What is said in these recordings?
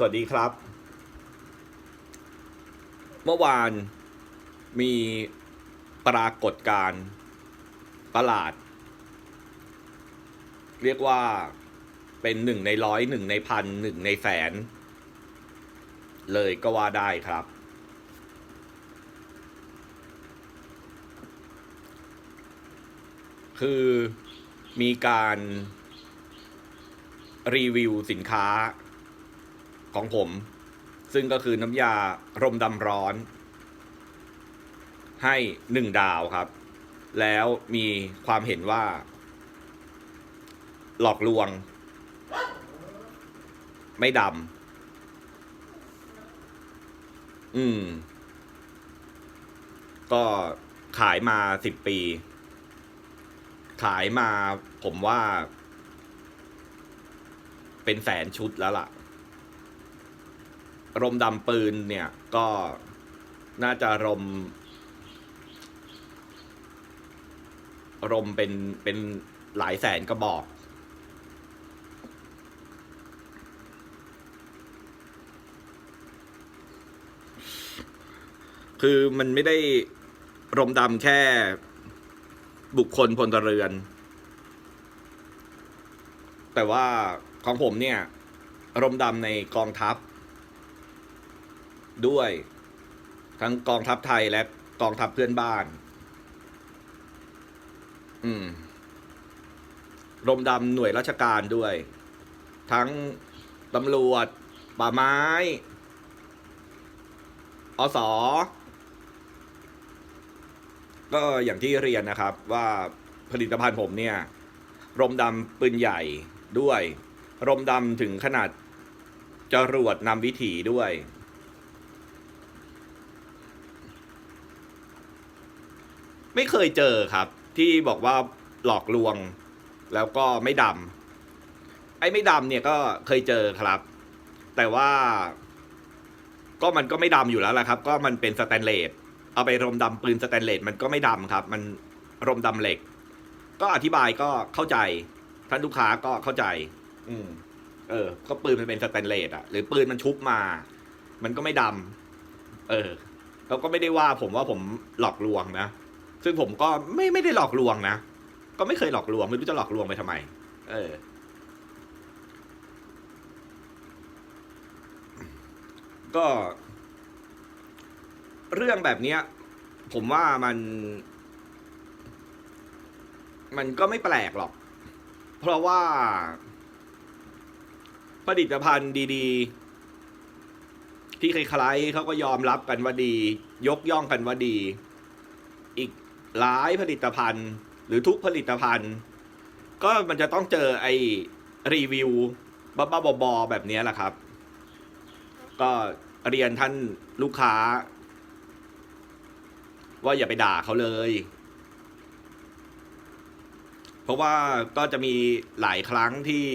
สวัสดีครับ เมื่อวานมีปรากฏการณ์ประหลาด เรียกว่าเป็นหนึ่งในร้อยหนึ่งในพันหนึ่งในแสน เลยก็ว่าได้ครับ คือมีการรีวิวสินค้า ของผม ซึ่งก็คือน้ำยารมดำร้อน ให้หนึ่งดาวครับ แล้วมีความเห็นว่า หลอกลวง ไม่ดำอืม ก็ขายมาสิบปี ขายมาผมว่า เป็นแสนชุดแล้วล่ะ รมดำปืนเนี่ยก็น่าจะรม รมเป็นเป็นหลายแสนกระบอก คือมันไม่ได้รมดำแค่บุคคลพลเรือน แต่ว่าของผมเนี่ย รมดำในกองทัพ ด้วย ทั้งกองทัพไทยและกองทัพเพื่อนบ้าน อืมรมดำหน่วยราชการด้วย ทั้งตำรวจ ป่าไม้ อสอก็อย่างที่เรียนนะครับว่าผลิตภัณฑ์ผมเนี่ย รมดำปืนใหญ่ด้วย รมดำถึงขนาดจรวดนำวิถีด้วย ไม่เคยเจอครับ ที่บอกว่าหลอกลวง แล้วก็ไม่ดำไอ้ไม่ดำเนี่ยก็เคยเจอครับ แต่ว่าก็มันก็ไม่ดำอยู่แล้วแหละครับ ก็มันเป็นสแตนเลสเอาไปรมดำปืนสแตนเลสมันก็ไม่ดำครับ มันรมดำเหล็ก ก็อธิบายก็เข้าใจ ท่านลูกค้าก็เข้าใจ อืม เออ ก็ปืนมันเป็นสแตนเลสอะหรือปืนมันชุบมา มันก็ไม่ดำเออแล้วก็ไม่ได้ว่าผมว่าผมหลอกลวงนะ ซึ่งผมก็ไม่ไม่ได้หลอกลวงนะ ก็ไม่เคยหลอกลวง ไม่รู้จะหลอกลวงไปทำไม เออ ก็ เรื่องแบบเนี้ย ผมว่ามัน มันก็ไม่แปลกหรอก เพราะว่า ผลิตภัณฑ์ดีๆ ที่ใครๆเขาก็ยอมรับกันว่าดี ยกย่องกันว่าดี หลายผลิตภัณฑ์ หรือทุกผลิตภัณฑ์ ก็มันจะต้องเจอไอ้รีวิวบ้าๆบอๆแบบนี้แหละครับ ก็เรียนท่านลูกค้า ว่าอย่าไปด่าเขาเลย เพราะว่าก็จะมีหลายครั้งที่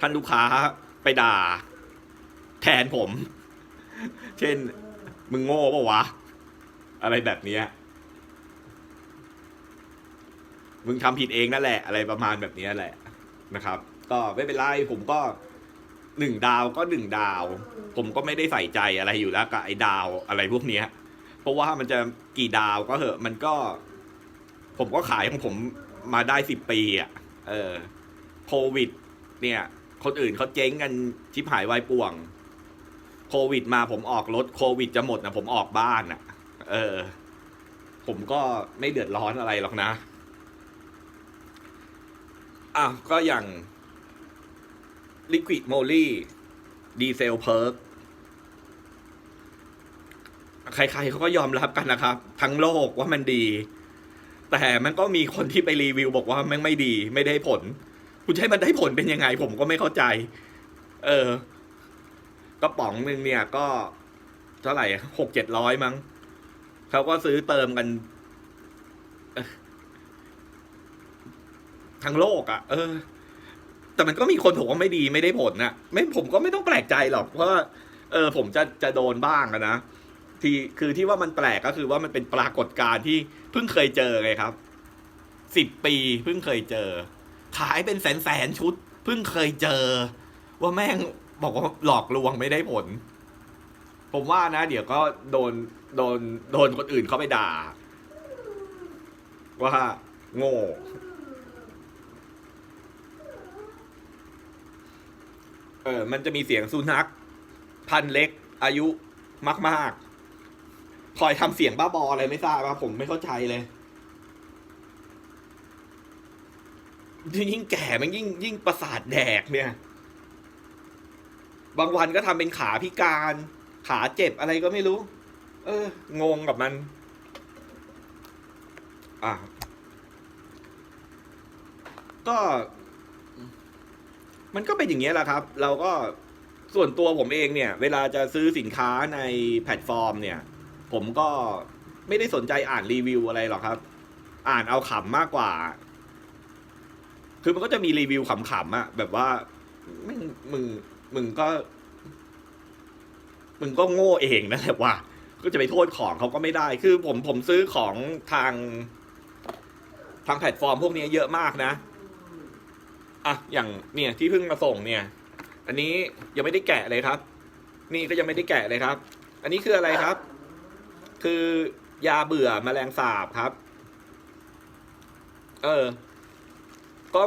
ท่านลูกค้าไปด่า แทนผม เช่น มึงโง่ปะวะ อะไรแบบนี้ย มึงทำผิดเองนั่นแหละอะไรประมาณแบบนี้แหละนะครับ ก็ไม่เป็นไรผมก็หนึ่งดาวก็หนึ่งดาว ผมก็ไม่ได้ใส่ใจอะไรอยู่แล้วกับไอ้ดาวอะไรพวกเนี้ย เพราะว่ามันจะกี่ดาวก็เหอะมันก็ ผมก็ขายของผมมาได้สิบปีอะเออโควิด เนี่ย คนอื่นเขาเจ๊งกันชิบหายวายป่วง โควิดมาผมออกรถโควิดจะหมดนะผมออกบ้านอะ เออ ผมก็ไม่เดือดร้อนอะไรหรอกนะ อะก็อย่าง Liquid Moly ดีเซลเพิร์กใครๆเขาก็ยอมรับกันนะครับ ทั้งโลกว่ามันดี แต่มันก็มีคนที่ไปรีวิวบอกว่ามันไม่ดี ไม่ได้ผล คุณให้มันได้ผลเป็นยังไง ผมก็ไม่เข้าใจ เออกระป๋องหนึ่งเนี่ยก็ เท่าไหร่หกเจ็ดร้อยมั้งเขาก็ซื้อเติมกันเอ่อ ทั้งโลกอะ่ะ เออ แต่มันก็มีคนบอกว่าไม่ดีไม่ได้ผลนะไม่ผมก็ไม่ต้องแปลกใจหรอกเพราะว่าเออ ผมจะจะโดนบ้างนะที่คือที่ว่ามันแปลกก็คือว่ามันเป็นปรากฏการณ์ที่เพิ่งเคยเจอไงครับสิบปีเพิ่งเคยเจอ ขายเป็นแสนแสนชุด เพิ่งเคยเจอ ว่าแม่งบอกว่าหลอกลวงไม่ได้ผล ผมว่านะ เดี๋ยวก็โดนโดนโดนคนอื่นเขาไปด่า ว่าโง่ ออ มันจะมีเสียงสุนัขพันธุ์เล็ก อายุมากๆคอยทำเสียงบ้าบออะไรไม่ทราบครับผมไม่เข้าใจเลย ยิ่งแก่มันยิ่งยิ่งประสาทแดกเนี่ย บางวันก็ทำเป็นขาพิการ ขาเจ็บอะไรก็ไม่รู้ เออ งงกับมัน อะก็ มันก็เป็นอย่างนี้แหละครับ เราก็ส่วนตัวผมเองเนี่ย เวลาจะซื้อสินค้าในแพลตฟอร์มเนี่ย ผมก็ไม่ได้สนใจอ่านรีวิวอะไรหรอกครับ อ่านเอาขำมากกว่า คือมันก็จะมีรีวิวขำๆอะแบบว่ามึงมึงมึงก็ มึงก็โง่เองนั่นแหละว่า ก็จะไปโทษของเขาก็ไม่ได้ คือผมผมซื้อของทาง ทางแพลตฟอร์มพวกนี้เยอะมากนะ อะอย่างเนี่ยที่เพิ่งมาส่งเนี่ย อันนี้ยังไม่ได้แกะเลยครับ นี่ก็ยังไม่ได้แกะเลยครับ อันนี้คืออะไรครับ คือยาเบื่อแมลงสาบครับ เออ ก็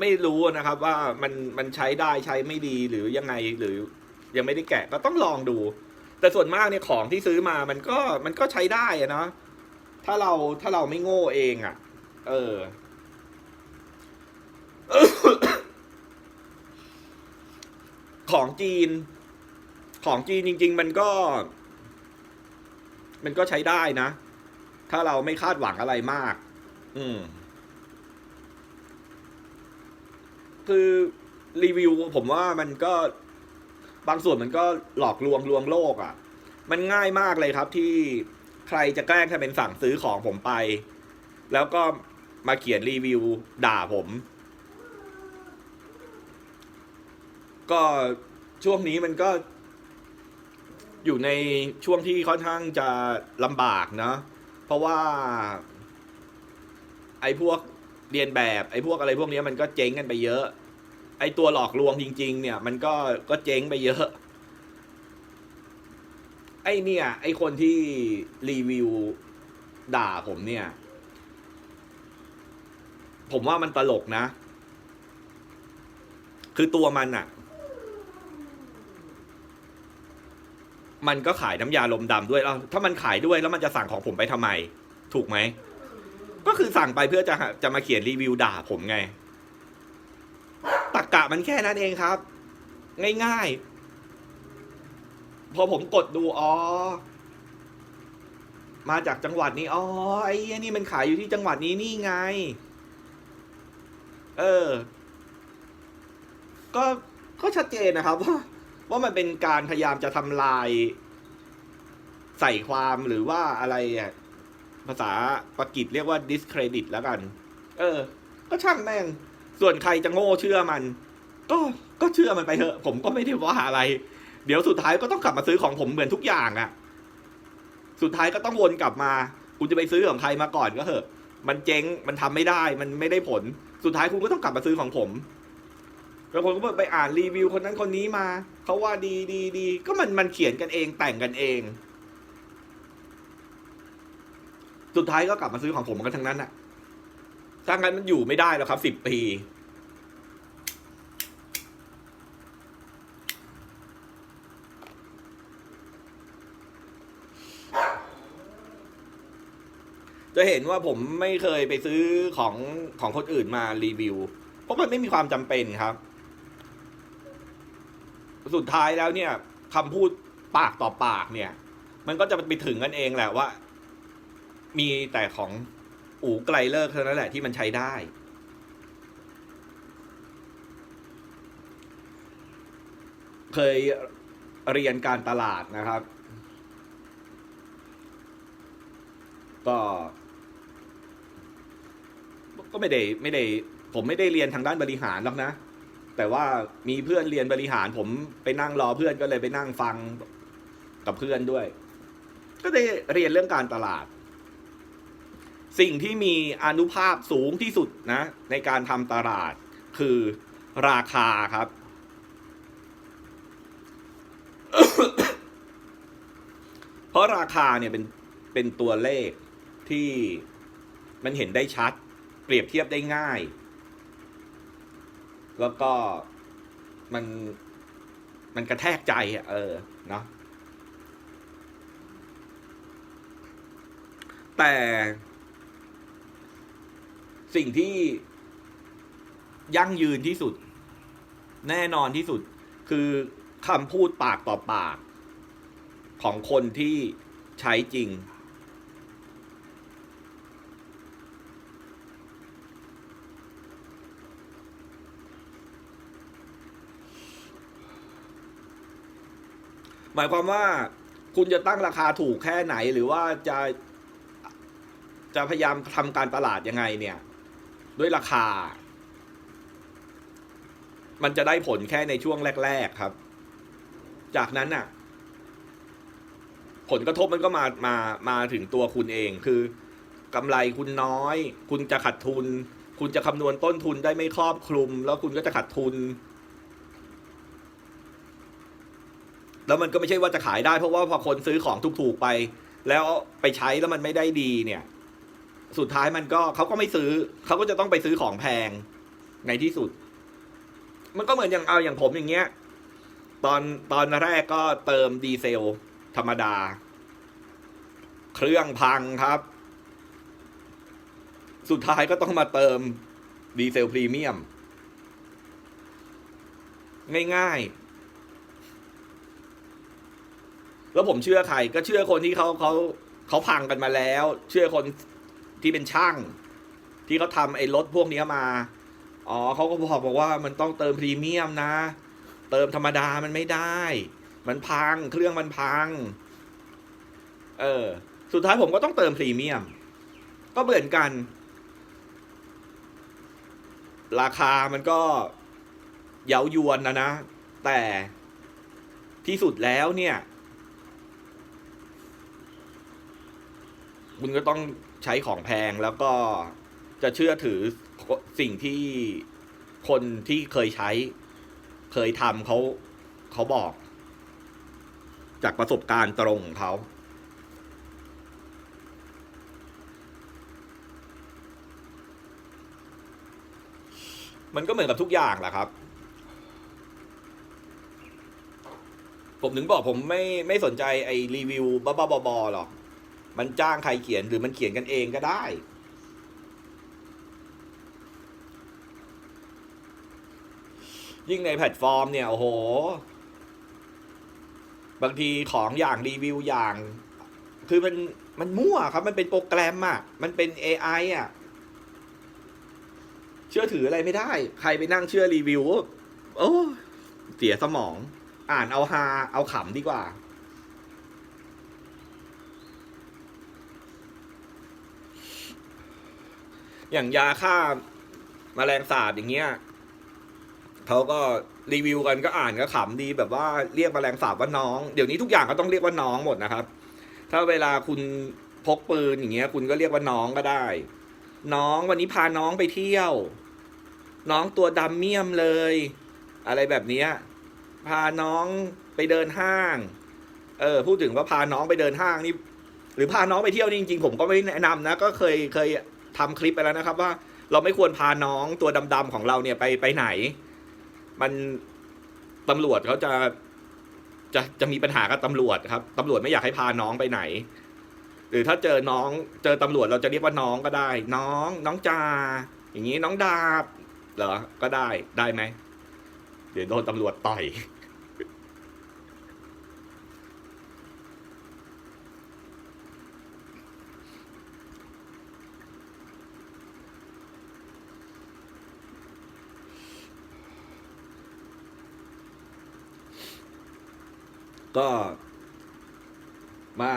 ไม่รู้นะครับ ว่ามันมันใช้ได้ใช้ไม่ดีหรือยังไงหรือยังไม่ได้แกะก็ต้องลองดู แต่ส่วนมากเนี่ยของที่ซื้อมามันก็มันก็ใช้ได้อะเนาะถ้าเราถ้าเราไม่โง่เองอะ่ะ เออ ของจีน ของจีนจริง ๆ มันก็ มันก็ใช้ได้นะ ถ้าเราไม่คาดหวังอะไรมาก อืม คือรีวิวผมว่ามันก็บางส่วนมันก็หลอกลวงลวงโลกอะ่ะ มันง่ายมากเลยครับที่ใครจะแกล้งทำเป็นสั่งซื้อของผมไป แล้วก็มาเขียนรีวิวด่าผม ก็ช่วงนี้มันก็ อยู่ในช่วงที่ค่อนข้างจะลำบากเนาะเพราะว่า ไอ้พวกเรียนแบบไอ้พวกอะไรพวกนี้มันก็เจ๊งกันไปเยอะ ไอ้ตัวหลอกลวงจริง ๆ เนี่ย มันก็ก็เจ๊งไปเยอะ ไอ้เนี่ย ไอ้คนที่รีวิวด่าผมเนี่ย ผมว่ามันตลกนะ คือตัวมันอะ มันก็ขายน้ำยาลมดำด้วยแล้วถ้ามันขายด้วยแล้วมันจะสั่งของผมไปทำไม ถูกไหม ก็คือสั่งไปเพื่อจะจะมาเขียนรีวิวด่าผมไงตักกะมันแค่นั้นเองครับ ง่ายๆ พอผมกดดูอ๋อมาจากจังหวัดนี้อ๋อไอ้เหี้ยนี่มันขายอยู่ที่จังหวัดนี้นี่ไง เออ ก็ก็ชัดเจนนะครับว่า ว่ามันเป็นการพยายามจะทำลาย ใส่ความหรือว่าอะไรอะภาษาปากีสเรียกว่า discredit แล้วกัน เออ ก็ช่างแม่ง ส่วนใครจะโง่เชื่อมัน ก็ก็เชื่อมันไปเถอะ ผมก็ไม่ได้ว่าอะไร เดี๋ยวสุดท้ายก็ต้องกลับมาซื้อของผมเหมือนทุกอย่างอะ่ะ สุดท้ายก็ต้องวนกลับมา คุณจะไปซื้อของใครมาก่อนก็เถอะ มันเจ๊ง มันทำไม่ได้ มันไม่ได้ผล สุดท้ายคุณก็ต้องกลับมาซื้อของผม แล้วคนก็ไปอ่านรีวิวคนนั้นคนนี้มา เขาว่าดีดีดีก็มันมันเขียนกันเองแต่งกันเอง สุดท้ายก็กลับมาซื้อของผมกันทั้งนั้นน่ะถ้างั้นมันอยู่ไม่ได้แล้วครับสิบปี จะเห็นว่าผมไม่เคยไปซื้อของของคนอื่นมารีวิว เพราะมันไม่มีความจำเป็นครับ สุดท้ายแล้วเนี่ยคำพูดปากต่อปากเนี่ย มันก็จะไปถึงกันเองแหละว่า มีแต่ของอูไกลเลิกเท่านั้นแหละที่มันใช้ได้ เคยเรียนการตลาดนะครับ ก็ ก็ไม่ได้ไม่ได้ ผมไม่ได้เรียนทางด้านบริหารหรอกนะ แต่ว่ามีเพื่อนเรียนบริหาร ผมไปนั่งรอเพื่อนก็เลยไปนั่งฟังกับเพื่อนด้วย ก็ได้เรียนเรื่องการตลาด สิ่งที่มีอนุภาพสูงที่สุดนะ ในการทำตลาดคือราคาครับ เพราะราคาเนี่ยเป็นเป็นตัวเลขที่มันเห็นได้ชัด เปรียบเทียบได้ง่าย แล้วก็มันมันกระแทกใจอะเออเนาะแต่สิ่งที่ยั่งยืนที่สุด แน่นอนที่สุด คือคำพูดปากต่อปาก ของคนที่ใช้จริง หมายความว่าคุณจะตั้งราคาถูกแค่ไหน หรือว่าจะจะพยายามทำการตลาดยังไงเนี่ย ด้วยราคา มันจะได้ผลแค่ในช่วงแรก ๆครับ จากนั้นน่ะ ผลกระทบมันก็มามามาถึงตัวคุณเองคือกำไรคุณน้อย คุณจะขาดทุน คุณจะคำนวณต้นทุนได้ไม่ครอบคลุม แล้วคุณก็จะขาดทุน แล้วมันก็ไม่ใช่ว่าจะขายได้ เพราะว่าพอคนซื้อของถูกๆไป แล้วไปใช้แล้วมันไม่ได้ดีเนี่ย สุดท้ายมันก็เขาก็ไม่ซื้อเขาก็จะต้องไปซื้อของแพงในที่สุด มันก็เหมือนอย่างเอาอย่างผมอย่างเงี้ย ตอนตอนแรกก็เติมดีเซล ธรรมดา เครื่องพังครับ สุดท้ายก็ต้องมาเติมดีเซลพรีเมียม ง่าย ๆ แล้วผมเชื่อใครก็เชื่อคนที่เขาเขาเขาพังกันมาแล้ว เชื่อคนที่เป็นช่าง ที่เขาทำไอ้รถพวกนี้มา อ๋อเขาก็บอกบอกว่ามันต้องเติมพรีเมียมนะ เติมธรรมดามันไม่ได้ มันพังเครื่องมันพัง เออ สุดท้ายผมก็ต้องเติมพรีเมียม ก็เหมือนกัน ราคามันก็เย้ายวนนะนะ แต่ที่สุดแล้วเนี่ย คุณก็ต้องใช้ของแพงแล้วก็จะเชื่อถือสิ่งที่คนที่เคยใช้ เคยทำเขาเขาบอก จากประสบการณ์ตรงของเขามันก็เหมือนกับทุกอย่างแหละครับ ผมถึงบอกผมไม่ไม่สนใจไอ้รีวิวบ้าๆบอๆหรอก มันจ้างใครเขียนหรือมันเขียนกันเองก็ได้ ยิ่งในแพลตฟอร์มเนี่ย โอ้โห บางทีของอย่างรีวิวอย่าง คือมันมันมั่วครับมันเป็นโปรแกรมอะมันเป็น AI อะเชื่อถืออะไรไม่ได้ ใครไปนั่งเชื่อรีวิวโอ้เสียสมอง อ่านเอาฮาเอาขำดีกว่า อย่างยาฆ่ามาแมลงสาบอย่างเงี้ยเขาก็รีวิวกันก็อ่านก็ขำดีแบบว่าเรียกแมลงสาบว่าน้อง เดี๋ยวนี้ทุกอย่างก็ต้องเรียกว่าน้องหมดนะครับ ถ้าเวลาคุณพกปืนอย่างเงี้ย คุณก็เรียกว่าน้องก็ได้ น้องวันนี้พาน้องไปเที่ยว น้องตัวดำเมี่ยมเลย อะไรแบบเนี้ยพาน้องไปเดินห้าง เออพูดถึงว่าพาน้องไปเดินห้างนี่หรือพาน้องไปเที่ยวนี่จริงๆผมก็ไม่แนะนำนะ ก็เคยเคย ทำคลิปไปแล้วนะครับว่าเราไม่ควรพาน้องตัวดำๆของเราเนี่ยไปไปไหน มันตำรวจเขาจะจะจะมีปัญหากับตำรวจครับตำรวจไม่อยากให้พาน้องไปไหน หรือถ้าเจอน้องเจอตำรวจเราจะเรียกว่าน้องก็ได้ น้อง น้องจาอย่างนี้น้องดาบเหรอก็ได้ได้ไหมเดี๋ยวโดนตำรวจต่อย ก็ มา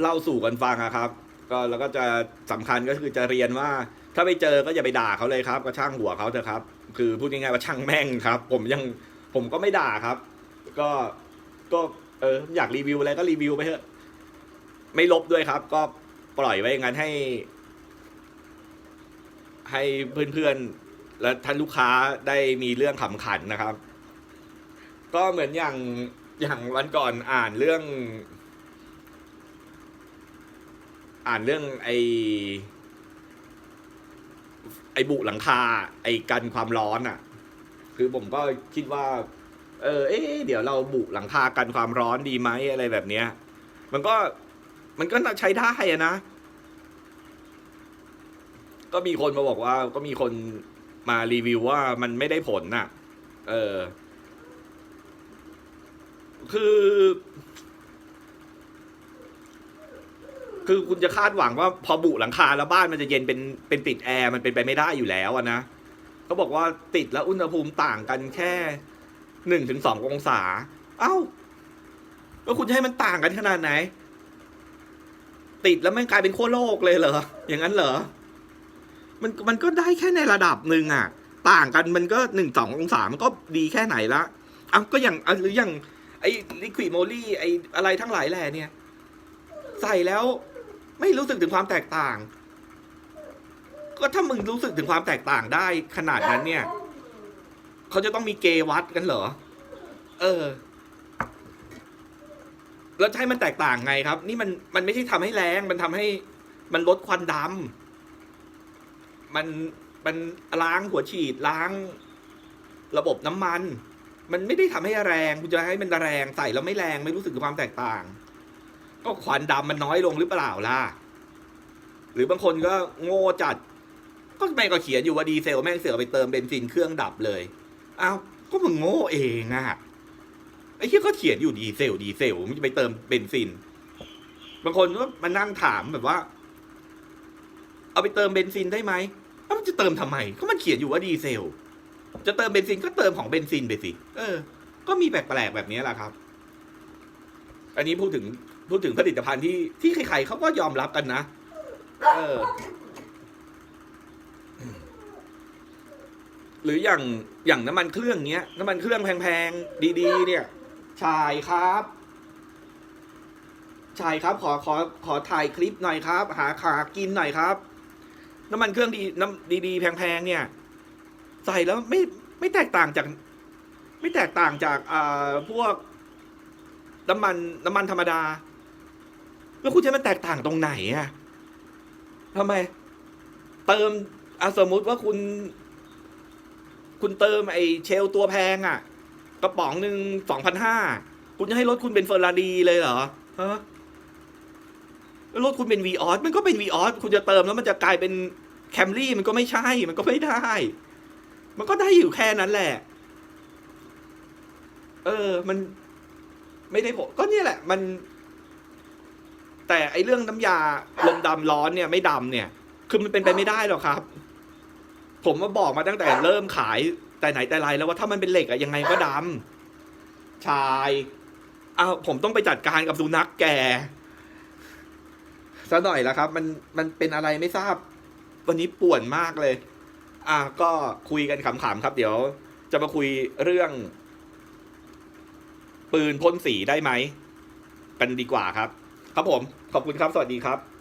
เล่าสู่กันฟังอะครับ ก็แล้วก็จะสำคัญก็คือจะเรียนว่า ถ้าไปเจอก็อย่าไปด่าเขาเลยครับ ก็ช่างหัวเขาเถอะครับ คือพูดง่ายๆว่าช่างแม่งครับ ผมยังผมก็ไม่ด่าครับ ก็ก็เอออยากรีวิวอะไรก็รีวิวไปเถอะไม่ลบด้วยครับ ก็ปล่อยไว้อย่างนั้นให้ ให้เพื่อนๆ และท่านลูกค้าได้มีเรื่องขำขันนะครับ ก็เหมือนอย่าง อย่างวันก่อนอ่านเรื่อง อ่านเรื่องไอไอบุหลังคา ไอกันความร้อนอะ คือผมก็คิดว่า เออ เอ๊เดี๋ยวเราบุหลังคากันความร้อนดีไหมอะไรแบบเนี้ย มันก็มันก็ใช้ได้อะนะ ก็มีคนมาบอกว่า ก็มีคนมารีวิวว่ามันไม่ได้ผลน่ะ เออ คือ คือคุณจะคาดหวังว่าพอบุหลังคาแล้วบ้านมันจะเย็นเป็นเป็นติดแอร์มันเป็นไปไม่ได้อยู่แล้วนะเขาบอกว่าติดแล้วอุณหภูมิต่างกันแค่หนึ่งถึงสององศา เอ้าแล้วคุณจะให้มันต่างกันขนาดไหน ติดแล้วมันกลายเป็นขั้วโลกเลยเหรอ อย่างนั้นเหรอ มันมันก็ได้แค่ในระดับหนึ่งอะต่างกันมันก็หนึ่งสององศามันก็ดีแค่ไหนละเอาก็อย่างอะหรืออย่าง ไอ้ลิควิดโมลี่ไอ้อะไรทั้งหลายแหล่เนี่ย ใส่แล้วไม่รู้สึกถึงความแตกต่าง ก็ถ้ามึงรู้สึกถึงความแตกต่างได้ขนาดนั้นเนี่ย เขาจะต้องมีเกวัดกันเหรอ เออ แล้วจะให้มันแตกต่างไงครับ นี่มันมันไม่ใช่ทำให้แรงมันทำให้มันลดควันดำมันมันล้างหัวฉีดล้างระบบน้ำมัน มันไม่ได้ทำให้แรง คุณจะให้มันแรงใส่แล้วไม่แรงไม่รู้สึกถึงความแตกต่าง ก็ควันดำมันน้อยลงหรือเปล่าล่ะ หรือบางคนก็โง่จัด ก็แม่งก็เขียนอยู่ว่าดีเซลแม่งเสือไปเติมเบนซินเครื่องดับเลยอ้าวก็มึงโง่เองอะไอ้ที่ก็เขียนอยู่ดีเซลดีเซลมึงจะไปเติมเบนซิน บางคนก็มานั่งถามแบบว่า เอาไปเติมเบนซินได้ไหมมันจะเติมทำไมก็มันเขียนอยู่ว่าดีเซล จะเติมเบนซินก็เติมของเบนซินไปสิ เออ ก็มีแปลกๆแบบนี้แหละครับ อันนี้พูดถึงพูดถึงผลิตภัณฑ์ที่ที่ใครๆเขาก็ยอมรับกันนะ เออ หรืออย่างอย่างน้ำมันเครื่องเนี้ย น้ำมันเครื่องแพงๆดีๆ เนี่ยชายครับชายครับ ขอขอขอถ่ายคลิปหน่อยครับ หาขากินหน่อยครับ น้ำมันเครื่องดีน้ำดีๆแพงๆเนี่ย ใส่แล้วไม่ไม่แตกต่างจาก ไม่แตกต่างจากอ่าพวกน้ำมันน้ำมันธรรมดา แล้วคุณจะมันแตกต่างตรงไหนอะทำไม เติมอะสมมุติว่าคุณ คุณเติมไอเชลตัวแพงอะกระป๋องหนึ่งสองพันห้าคุณจะให้รถคุณเป็นเฟอร์รารีเลยเหรอฮะแล้วรถคุณเป็นวีออสมันก็เป็นวีออสคุณจะเติมแล้วมันจะกลายเป็นแคมรี่มันก็ไม่ใช่ มันก็ไม่ได้ มันก็ได้อยู่แค่นั้นแหละ เออ มัน ไม่ได้ผลก็เนี่ยแหละ มัน แต่ไอเรื่องน้ำยาลมดำร้อนเนี่ย ไม่ดำเนี่ย คือมันเป็นไปไม่ได้หรอกครับ ผมมาบอกมาตั้งแต่เริ่มขายแต่ไหนแต่ไรแล้วว่าถ้ามันเป็นเหล็กอะยังไงก็ดำชายอ้าวผมต้องไปจัดการกับสุนัขแก่ซะหน่อยแล้วครับ มันมันเป็นอะไรไม่ทราบ วันนี้ป่วนมากเลย อะก็คุยกันขำๆครับ เดี๋ยวจะมาคุยเรื่อง ปืนพ่นสีได้ไหมกันดีกว่าครับ ครับผม ขอบคุณครับ สวัสดีครับ